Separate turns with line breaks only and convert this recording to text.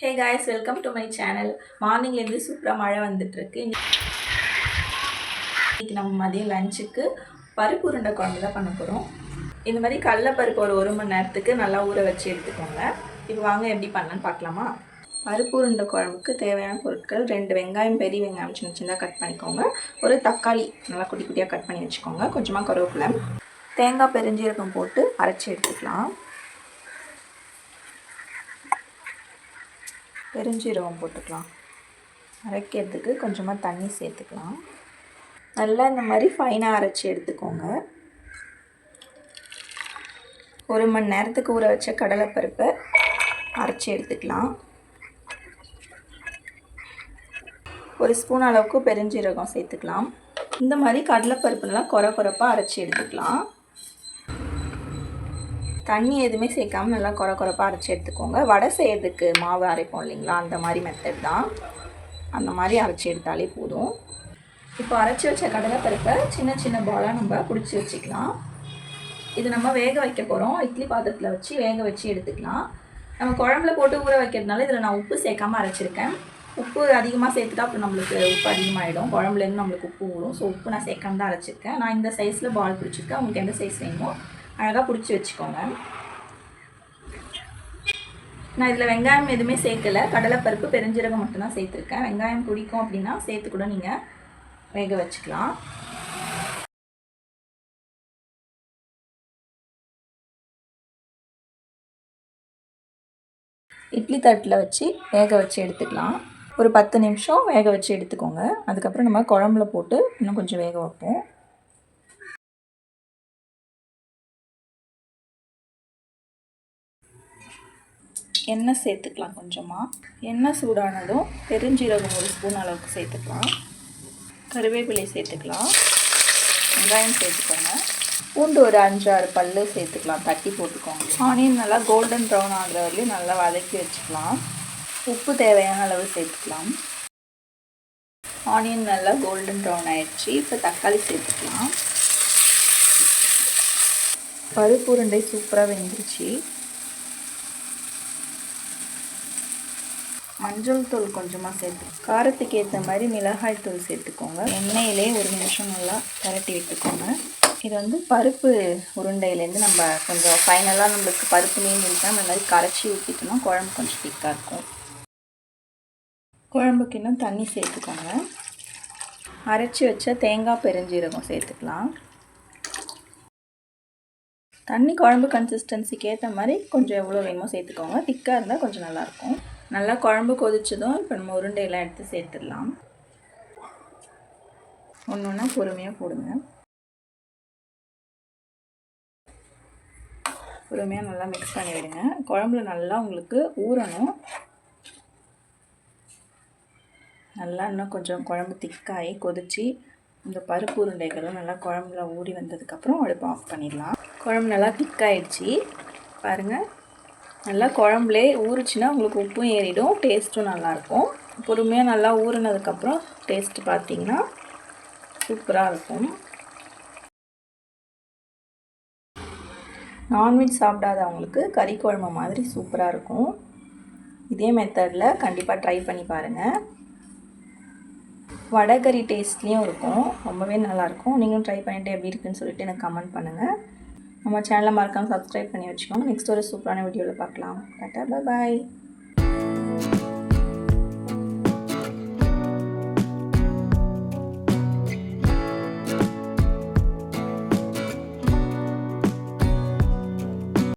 Hey guys welcome to my channel மார்னிங்லேருந்து சூப்பராக மழை வந்துட்டுருக்கு. இன்னைக்கு நம்ம மதியம் லஞ்சுக்கு பருப்பு உருண்டை குழம்பு தான் பண்ண போகிறோம் இந்த மாதிரி கடலப்பருப்பு ஒரு ஒரு மணி நேரத்துக்கு நல்லா ஊற வச்சு எடுத்துக்கோங்க. இப்போ வாங்க எப்படி பண்ணலான்னு பார்க்கலாமா? பருப்பு உருண்டை குழம்புக்கு தேவையான பொருட்கள் ரெண்டு வெங்காயம் பெரிய வெங்காயம் சின்ன சின்னதாக கட் பண்ணிக்கோங்க. ஒரு தக்காளி நல்லா குட்டி குட்டியாக கட் பண்ணி வச்சுக்கோங்க. கொஞ்சமாக கருவேப்பிலை தேங்காய் பெருஞ்சீரகம் போட்டு அரைச்சி எடுத்துக்கலாம். பெருஞ்சீரகம் போட்டுக்கலாம். அரைக்கிறதுக்கு கொஞ்சமாக தண்ணி சேர்த்துக்கலாம். நல்லா இந்த மாதிரி ஃபைனாக அரைச்சி எடுத்துக்கோங்க. ஒரு மணி நேரத்துக்கு ஊற வச்ச கடலைப்பருப்பை அரைச்சி எடுத்துக்கலாம். ஒரு ஸ்பூன் அளவுக்கு பெருஞ்சீரகம் சேர்த்துக்கலாம். இந்த மாதிரி கடலைப்பருப்புலாம் குறை குறைப்பாக அரைச்சி எடுத்துக்கலாம். தண்ணி எதுவுமே சேர்க்காம நல்லா குறை குறைப்பாக அரைச்சி எடுத்துக்கோங்க. வடை செய்யறதுக்கு மாவு அரைப்போம் இல்லைங்களா? அந்த மாதிரி மெத்தட் தான். அந்த மாதிரி அரைச்சி எடுத்தாலே போதும். இப்போ அரைச்சி வச்ச கடலைப்பருப்பை சின்ன சின்ன பாலாக நம்ம பிடிச்சி வச்சுக்கலாம். இது நம்ம வேக வைக்க போகிறோம் இட்லி பாத்திரத்தில் வச்சு வேக வச்சு எடுத்துக்கலாம். நம்ம குழம்புல போட்டு ஊற வைக்கிறதுனால இதில் நான் உப்பு சேர்க்காம அரைச்சிருக்கேன். உப்பு அதிகமாக சேர்த்துட்டா அப்புறம் நம்மளுக்கு உப்பு அதிகமாகிடும் குழம்புலேருந்து நம்மளுக்கு உப்பு விடும் ஸோ உப்பு நான் சேர்க்காம தான் அரைச்சிருக்கேன். நான் இந்த சைஸில் பால் பிடிச்சிருக்கேன். உங்களுக்கு எந்த சைஸ் வேணுமோ அழகாக பிடிச்சி வச்சுக்கோங்க. நான் இதில் வெங்காயம் எதுவுமே சேர்க்கலை. கடலைப்பருப்பு பெருஞ்சீரகம் மட்டும்தான் சேர்த்துருக்கேன். வெங்காயம் பிடிக்கும் அப்படின்னா சேர்த்து கூட நீங்கள் வேக வச்சுக்கலாம். இட்லி தட்டில் வச்சு வேக வச்சு எடுத்துக்கலாம். ஒரு பத்து நிமிஷம் வேக வச்சு எடுத்துக்கோங்க. அதுக்கப்புறம் நம்ம குழம்புல போட்டு இன்னும் கொஞ்சம் வேக வைப்போம். எண்ணெய் சேர்த்துக்கலாம் கொஞ்சமாக எண்ணெய் சூடானதும் பெருஞ்சீரகம் ஒரு ஸ்பூன் அளவுக்கு சேர்த்துக்கலாம். கருவேப்பிலை சேர்த்துக்கலாம். வெங்காயம் சேர்த்துக்கோங்க. பூண்டு ஒரு அஞ்சாறு பல் சேர்த்துக்கலாம். தட்டி போட்டுக்கோங்க. ஆனியன் நல்லா கோல்டன் ப்ரௌன் ஆகிற வரையும் நல்லா வதக்கி வச்சுக்கலாம். உப்பு தேவையான அளவு சேர்த்துக்கலாம். ஆனியன் நல்லா கோல்டன் ப்ரௌன் ஆயிடுச்சு. இப்போ தக்காளி சேர்த்துக்கலாம். பருப்பு உருண்டை சூப்பராக வெந்துருச்சு. மஞ்சள் தூள் கொஞ்சமாக சேர்த்து காரத்துக்கு ஏற்ற மாதிரி மிளகாய் தூள் சேர்த்துக்கோங்க. எண்ணெயிலே ஒரு நிமிஷம் நல்லா பரட்டி விட்டுக்கோங்க. இது வந்து பருப்பு உருண்டையிலேருந்து நம்ம கொஞ்சம் ஃபைனலாக நம்மளுக்கு பருப்பு மீன் இருந்தால் அந்த மாதிரி கரைச்சி ஊற்றிட்டோம்னா குழம்பு கொஞ்சம் திக்காக இருக்கும். குழம்புக்கு இன்னும் தண்ணி சேர்த்துக்கோங்க. அரைச்சி வச்ச தேங்காய் பெருஞ்சீரகம் சேர்த்துக்கலாம். தண்ணி குழம்பு கன்சிஸ்டன்சிக்கு ஏற்ற மாதிரி கொஞ்சம் எவ்வளோ வேணுமோ சேர்த்துக்கோங்க. திக்காக இருந்தால் கொஞ்சம் நல்லாயிருக்கும் நல்லா குழம்பு கொதிச்சதும் இப்போ நம்ம உருண்டையெல்லாம் எடுத்து சேர்த்துடலாம். ஒன்று ஒன்றா பொறுமையாக போடுங்க. பொறுமையாக நல்லா மிக்ஸ் பண்ணி விடுங்க. குழம்புல நல்லா உங்களுக்கு ஊறணும். நல்லா இன்னும் கொஞ்சம் குழம்பு திக்காகி கொதித்து இந்த பருப்பு உருண்டைகளும் நல்லா குழம்புல ஊறி வந்ததுக்கப்புறம் அடுப்பு ஆஃப் பண்ணிடலாம். குழம்பு நல்லா திக்காயிடுச்சு பாருங்கள் நல்லா குழம்புலே ஊறிச்சுன்னா உங்களுக்கு உப்பும் ஏறிடும் டேஸ்ட்டும் நல்லாயிருக்கும் பொறுமையாக நல்லா ஊறினதுக்கப்புறம் டேஸ்ட்டு பார்த்தீங்கன்னா சூப்பராக இருக்கும். நான்வெஜ் சாப்பிடாதவங்களுக்கு கறி குழம்பு மாதிரி சூப்பராக இருக்கும். இதே மெத்தடில் கண்டிப்பாக ட்ரை பண்ணி பாருங்கள் வடகறி டேஸ்ட்லேயும் இருக்கும் ரொம்பவே நல்லாயிருக்கும் நீங்களும் ட்ரை பண்ணிவிட்டு எப்படி இருக்குன்னு சொல்லிட்டு எனக்கு கமெண்ட் பண்ணுங்கள் நம்ம சேனலை மறக்காமல் சப்ஸ்கிரைப் பண்ணி வச்சுக்கோங்க. நெக்ஸ்ட் ஒரு சூப்பரான வீடியோவில் பார்க்கலாம். டாட்டா பாய்